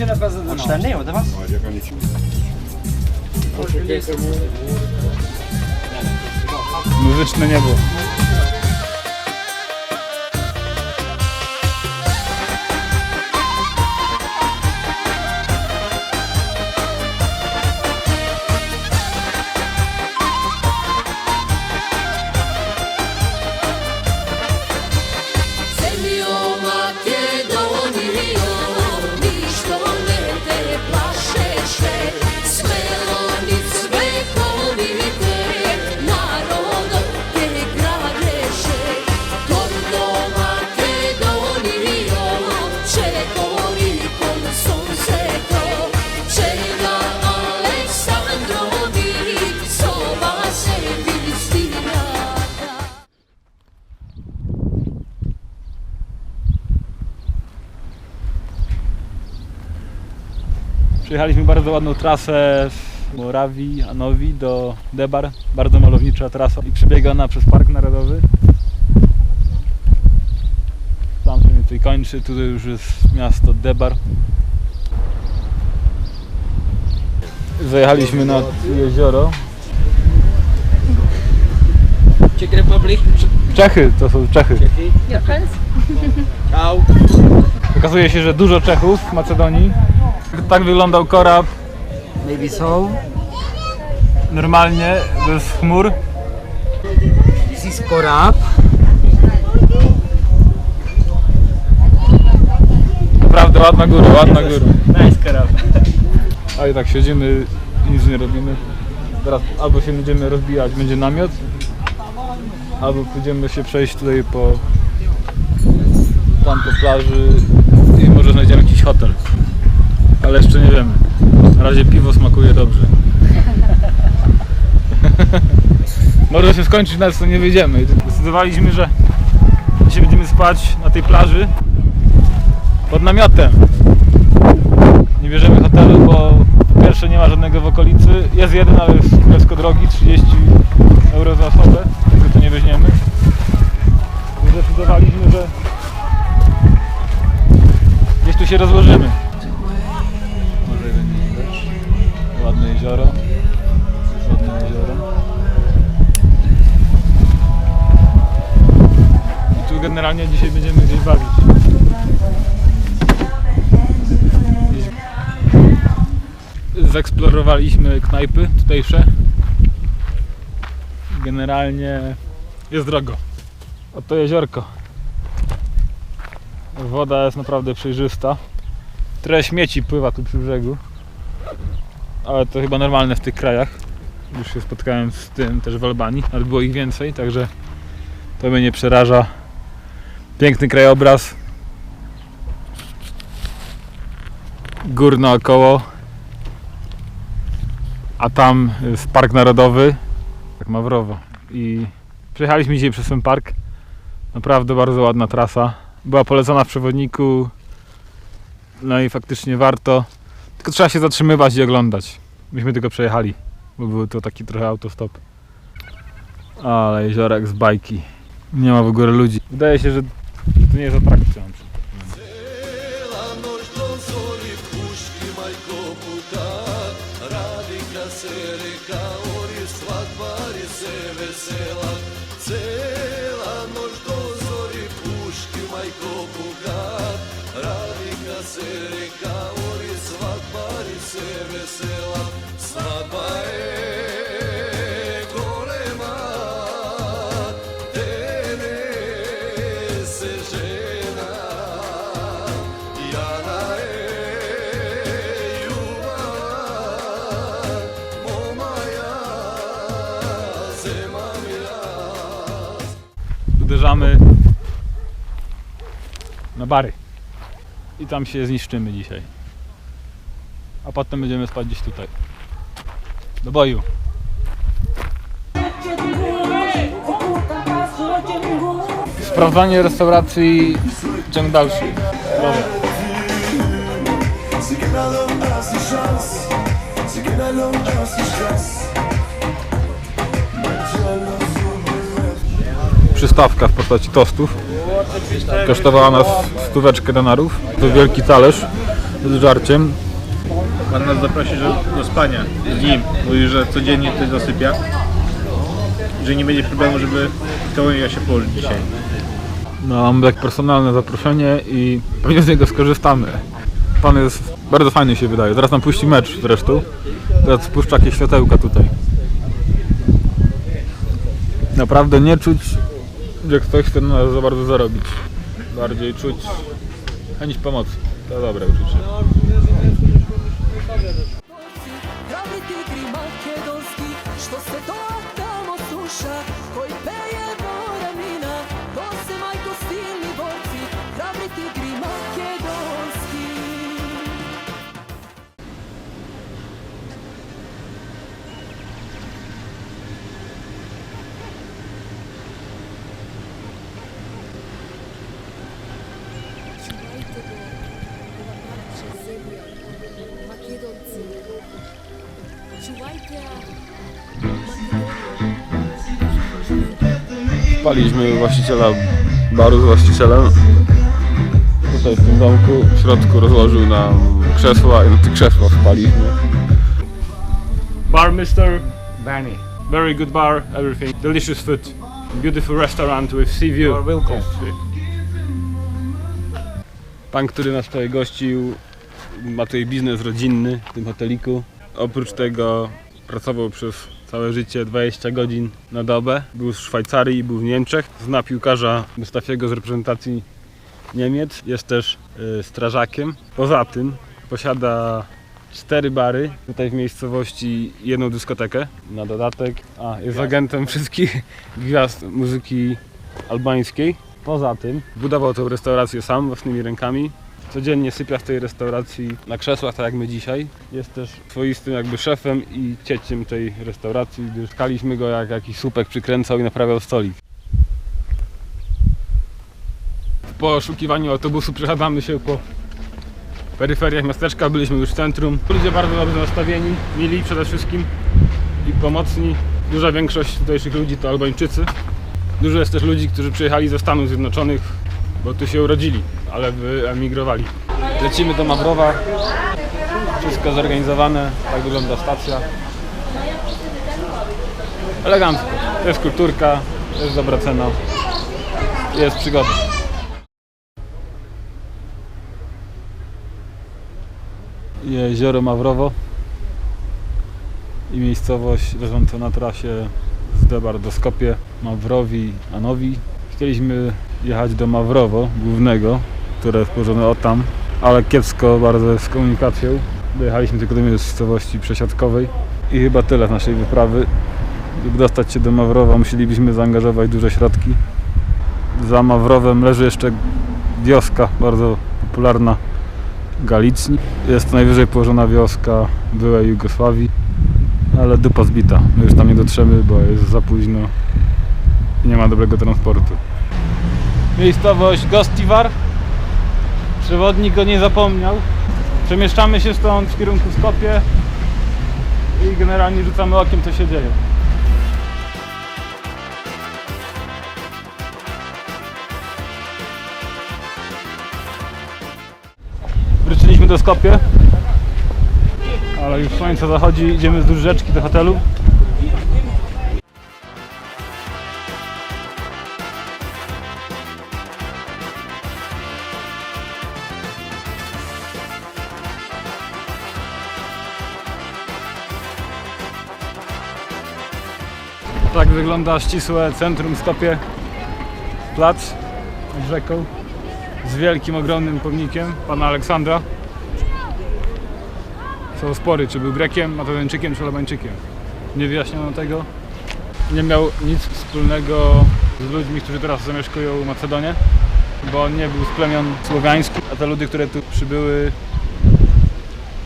машина без От штани, от вас? Ну, а, яка нічого. Ну, вечно не було. Przejechaliśmy bardzo ładną trasę z Morawii, Anowi do Debar. Bardzo malownicza trasa i przebiega ona przez Park Narodowy. Tam się tutaj kończy, tutaj już jest miasto Debar. Zajechaliśmy nad jezioro. Czech Republic. Czechy, to są Czechy. Au. Okazuje się, że dużo Czechów w Macedonii. Tak wyglądał korab Maybe so. normalnie, bez chmur. This is Korab. Naprawdę ładna góra, ładna góra. Nice korab. A i tak siedzimy i nic nie robimy. Teraz albo się będziemy rozbijać, będzie namiot, albo pójdziemy się przejść tutaj po tam po plaży i może znajdziemy jakiś hotel. Ale jeszcze nie wiemy. Na razie piwo smakuje dobrze. może się skończyć nawet co nie wyjdziemy. Zdecydowaliśmy, że dzisiaj będziemy spać na tej plaży pod namiotem. Nie bierzemy hotelu, bo po pierwsze nie ma żadnego w okolicy. Jest jeden, ale jest królewsko drogi, 30 euro za osobę, tego to nie weźmiemy. Zdecydowaliśmy, że gdzieś tu się rozłożymy. Ładne jezioro. Ładne jezioro. I tu generalnie dzisiaj będziemy gdzieś bawić. Zeksplorowaliśmy knajpy tutejsze. Generalnie jest drogo. Oto jeziorko. Woda jest naprawdę przejrzysta. Trochę śmieci pływa tu przy brzegu. Ale to chyba normalne w tych krajach. Już się spotkałem z tym też w Albanii, ale było ich więcej, także to mnie nie przeraża. Piękny krajobraz. Gór naokoło. A tam jest park narodowy, tak Mawrowo. I przejechaliśmy dzisiaj przez ten park. Naprawdę bardzo ładna trasa. Była polecona w przewodniku. No i faktycznie warto. Tylko trzeba się zatrzymywać i oglądać. Myśmy tylko przejechali, bo był to taki trochę autostop. Ale jeziorek z bajki. Nie ma w ogóle ludzi. Wydaje się, że to nie jest atrakcja. na przykład. Cijela se vesela Svadba je golema Tene se žena Jana je ljubav Moja zemam ja uderzamy na bary. I tam się zniszczymy dzisiaj. A potem będziemy spać gdzieś tutaj. Do boju. Sprawdzanie restauracji ciąg dalszy. Dobra. Przystawka w postaci tostów. Kosztowała nas stóweczkę denarów. To wielki talerz. z żarciem. Pan nas zaprosi do, do spania z nim. Mówi, że codziennie tutaj zasypia. Że nie będzie problemu, żeby koło ja się położyć dzisiaj. No, mam tak personalne zaproszenie i pewnie z niego skorzystamy. Pan jest bardzo fajny się wydaje. Zaraz nam puści mecz zresztą. Teraz spuszcza jakieś światełka tutaj. Naprawdę nie czuć, że ktoś chce na nas za bardzo zarobić. Bardziej czuć chęć pomocy. To dobre uczucie. Spaliśmy właściciela baru z właścicielem. Tutaj w tym domku w środku rozłożył nam krzesła i na tych krzesłach spaliśmy. Bar Mister Barney. Very good bar, everything. Delicious food. Beautiful restaurant with sea view. welcome. Pan, który nas tutaj gościł, ma tutaj biznes rodzinny w tym hoteliku. Oprócz tego pracował przez całe życie 20 godzin na dobę. Był z Szwajcarii i był w Niemczech. Zna piłkarza Mustafiego z reprezentacji Niemiec. Jest też y, strażakiem. Poza tym posiada cztery bary tutaj w miejscowości jedną dyskotekę na dodatek. A, jest agentem wszystkich gwiazd muzyki albańskiej. Poza tym budował tę restaurację sam własnymi rękami. Codziennie sypia w tej restauracji na krzesłach, tak jak my dzisiaj. Jest też swoistym jakby szefem i cieciem tej restauracji, gdyż szkaliśmy go jak jakiś słupek przykręcał i naprawiał stolik. W poszukiwaniu autobusu przechadzamy się po peryferiach miasteczka, byliśmy już w centrum. Ludzie bardzo dobrze nastawieni, mili przede wszystkim i pomocni. Duża większość tutejszych ludzi to Albańczycy. Dużo jest też ludzi, którzy przyjechali ze Stanów Zjednoczonych, bo tu się urodzili, ale wyemigrowali. Lecimy do Mawrowa. Wszystko zorganizowane, tak wygląda stacja. Elegancko. Jest kulturka, jest dobra cena, jest przygoda. Jezioro Mawrowo i miejscowość leżąca na trasie z Debar do Skopie, Mawrowi, Anowi. Chcieliśmy jechać do Mawrowo, głównego, które jest położone o tam, ale kiepsko bardzo z komunikacją. Dojechaliśmy tylko do miejscowości przesiadkowej i chyba tyle z naszej wyprawy. Żeby dostać się do Mawrowa musielibyśmy zaangażować duże środki. Za Mawrowem leży jeszcze wioska bardzo popularna Galicni. Jest to najwyżej położona wioska byłej Jugosławii, ale dupa zbita. My już tam nie dotrzemy, bo jest za późno i nie ma dobrego transportu. Miejscowość Gostivar. Przewodnik go nie zapomniał. Przemieszczamy się stąd w kierunku Skopie i generalnie rzucamy okiem co się dzieje. Wróciliśmy do Skopie, ale już słońce zachodzi, idziemy wzdłuż rzeczki do hotelu. Tak wygląda ścisłe centrum Skopie. Plac nad rzeką z wielkim, ogromnym pomnikiem pana Aleksandra. Są spory, czy był Grekiem, Macedończykiem, czy Albańczykiem. Nie wyjaśniono tego. Nie miał nic wspólnego z ludźmi, którzy teraz zamieszkują Macedonię, bo nie był z plemion słowiańskich, a te ludy, które tu przybyły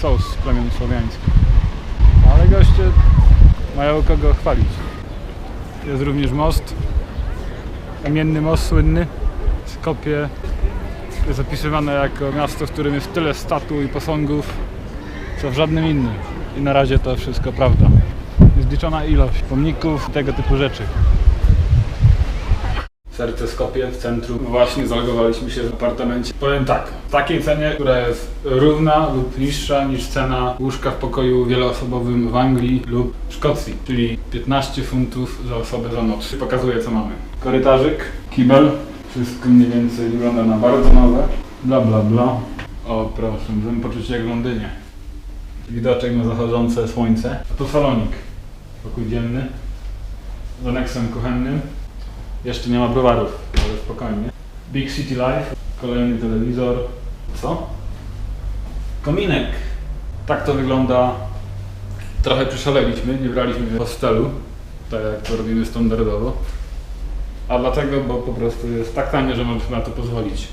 są z plemion słowiańskich. Ale goście mają kogo chwalić. Jest również most, kamienny most słynny. Skopie jest opisywane jako miasto, w którym jest tyle statuł i posągów, co w żadnym innym. I na razie to wszystko prawda. Jest liczona ilość pomników i tego typu rzeczy. Serce Skopie w centrum. Właśnie zalogowaliśmy się w apartamencie. Powiem tak, w takiej cenie, która jest równa lub niższa niż cena łóżka w pokoju wieloosobowym w Anglii lub w Szkocji, czyli 15 funtów za osobę za noc. Pokazuję co mamy. Korytarzyk, kibel, wszystko mniej więcej wygląda na bardzo nowe. Bla bla bla. O proszę, poczuć się jak w Londynie. Widoczek na zachodzące słońce. A tu salonik. Pokój dzienny. Z aneksem kuchennym. Jeszcze nie ma browarów, ale spokojnie. Big City Life. Kolejny telewizor. Co? Kominek. Tak to wygląda. Trochę przeszaleliśmy, nie braliśmy hostelu, tak jak to robimy standardowo. A dlatego, bo po prostu jest tak tanie, że możemy na to pozwolić.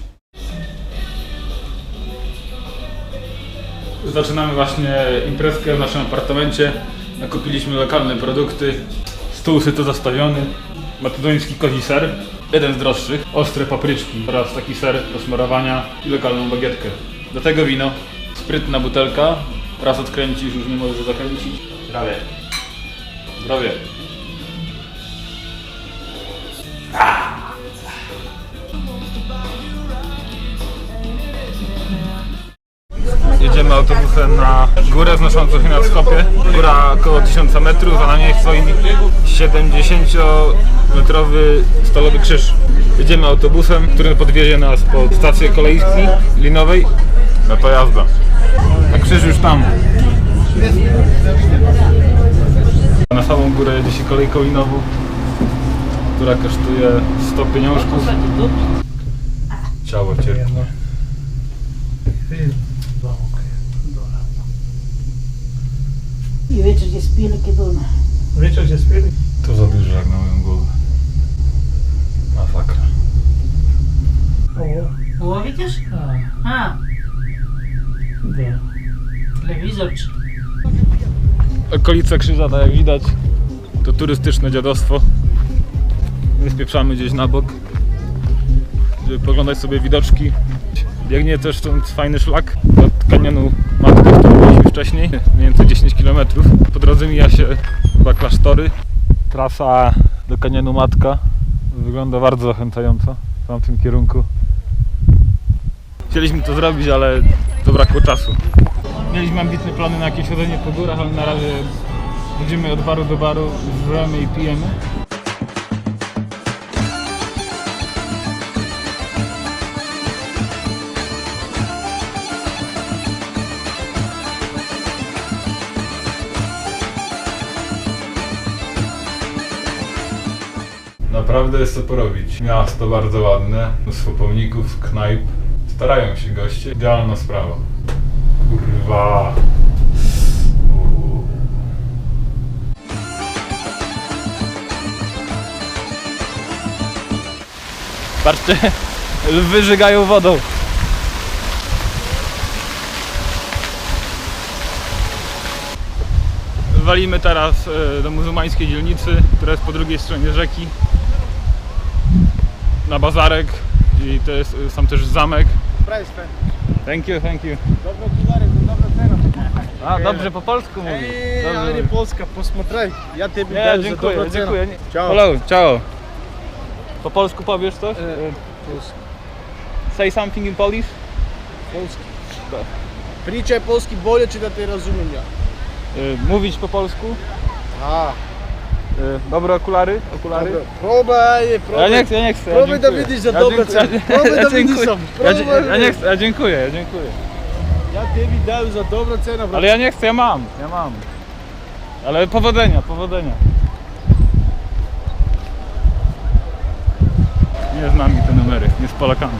Zaczynamy właśnie imprezkę w naszym apartamencie. Nakupiliśmy lokalne produkty. Stół syto zastawiony. Macedoński kozi ser. Jeden z droższych. Ostre papryczki oraz taki ser do smarowania i lokalną bagietkę. Do tego wino. Sprytna butelka. Raz odkręcisz, już nie możesz zakręcić. Zdrowie. Zdrowie. Jedziemy autobusem na górę wznoszącą się na Skopie. Góra około 1000 metrów, a na niej stoi 70-metrowy stalowy krzyż. Jedziemy autobusem, który podwiezie nas pod stację kolejski linowej. No to jazda. A krzyż już tam. Na samą górę jedzie się kolejką linową, która kosztuje 100 pieniążków. Ciało cierpnie. I večer je spili kaj doma. To za dużo jak na moją głowę. Masakra. Ovo vidiš? A. Televizor czy? Okolice krzyża, tak jak widać, to turystyczne dziadostwo. My spieprzamy gdzieś na bok, żeby poglądać sobie widoczki. Biegnie też stąd fajny szlak od kanionu byliśmy wcześniej, mniej więcej 10 km. Po drodze mija się chyba klasztory. Trasa do kanionu Matka wygląda bardzo zachęcająco w tamtym kierunku. Chcieliśmy to zrobić, ale zabrakło czasu. Mieliśmy ambitne plany na jakieś chodzenie po górach, ale na razie chodzimy od baru do baru, żremy i pijemy. Naprawdę jest co porobić. Miasto bardzo ładne, mnóstwo pomników, knajp. Starają się goście. Idealna sprawa. Kurwa. Patrzcie, lwy żygają wodą. Walimy teraz e, do muzułmańskiej dzielnicy, która jest po drugiej stronie rzeki na bazarek i to jest y, sam też zamek. Price fan. Thank you, thank you. Dobre okulary, to dobra cena. A, dobrze po polsku mówi. Ej, ale nie. Polska, posmatraj. Ja tebie nie, dziękuję, dziękuję. Ciao. Hello, ciao. Po polsku powiesz coś? E, e polski. Say something in Polish? Polski. Da. Polski bolje, czy da te rozumiem ja. E, mówić po polsku? A. Dobre okulary? Okulary? dobra. Probaj, Ja nie chcę, ja nie chcę. ja Probaj dziękuję. vidiš za Ja dobre ceny. Probaj Ja sam. Ja, ja nie chcę, ja dziękuję, ja dziękuję. Ja tebi daju za dobra cena, bro. Ale ja nie chcę, ja mam, ja mam. Ale powodzenia, powodzenia. Nie z nami te numery, nie z Polakami.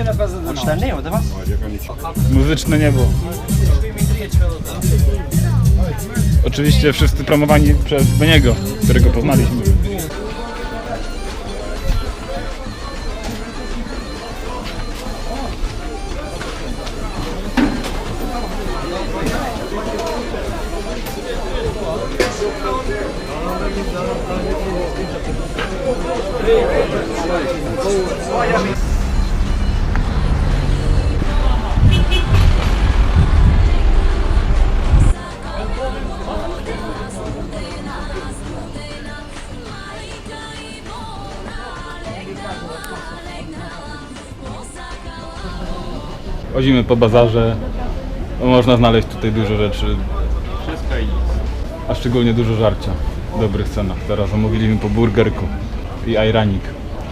się na prezydenta. Muzyczne nie było, do was? Muzyczne nie było. Oczywiście wszyscy promowani przez Beniego, którego poznaliśmy. Thank you. Chodzimy po bazarze. Można znaleźć tutaj dużo rzeczy, Wszystko i nic. a szczególnie dużo żarcia w dobrych cenach. Teraz zamówiliśmy po burgerku i ajranik.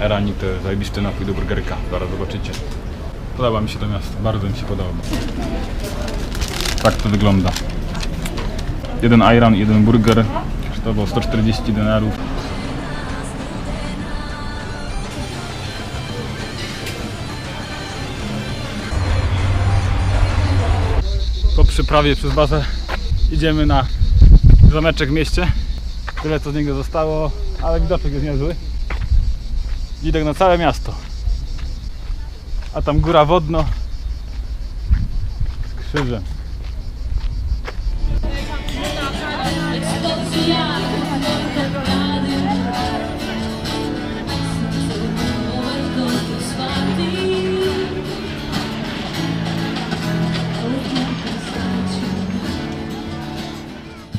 Ajranik to jest zajebisty napój do burgerka, zaraz zobaczycie. Podoba mi się to miasto, bardzo mi się podoba. Tak to wygląda. Jeden ajran, jeden burger kosztował 140 denarów. Po przyprawie przez bazę idziemy na zameczek w mieście. Tyle co z niego zostało, ale widoczek jest niezły. Widok na całe miasto. A tam góra wodno z krzyżem.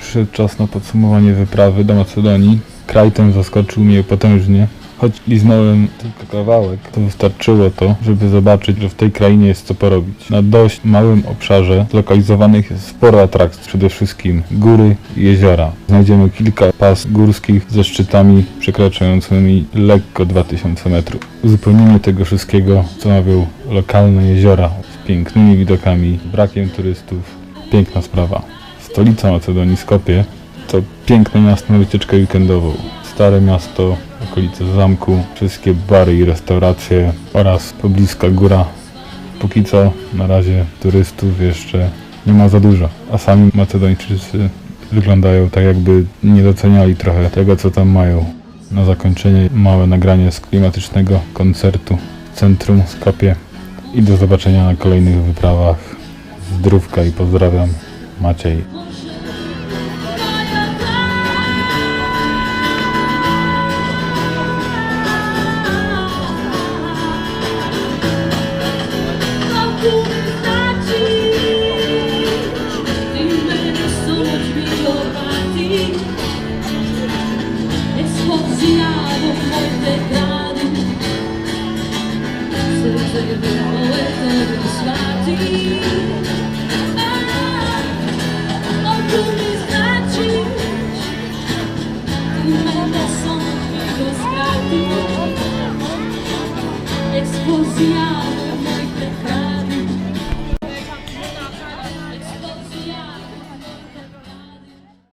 Przyszedł czas na podsumowanie wyprawy do Macedonii. Kraj ten zaskoczył mnie potężnie. Choć liznąłem tylko kawałek, to wystarczyło to, żeby zobaczyć, że w tej krainie jest co porobić. Na dość małym obszarze zlokalizowanych jest sporo atrakcji, przede wszystkim góry i jeziora. Znajdziemy kilka pas górskich ze szczytami przekraczającymi lekko 2000 metrów. Uzupełnienie tego wszystkiego stanowią lokalne jeziora z pięknymi widokami, brakiem turystów. Piękna sprawa. Stolica Macedonii, Skopie, to piękne miasto na wycieczkę weekendową. Stare miasto, okolice zamku, wszystkie bary i restauracje oraz pobliska góra. Póki co na razie turystów jeszcze nie ma za dużo, a sami Macedończycy wyglądają tak jakby nie doceniali trochę tego co tam mają. Na zakończenie małe nagranie z klimatycznego koncertu w centrum Skopie i do zobaczenia na kolejnych wyprawach. Zdrówka i pozdrawiam. Maciej.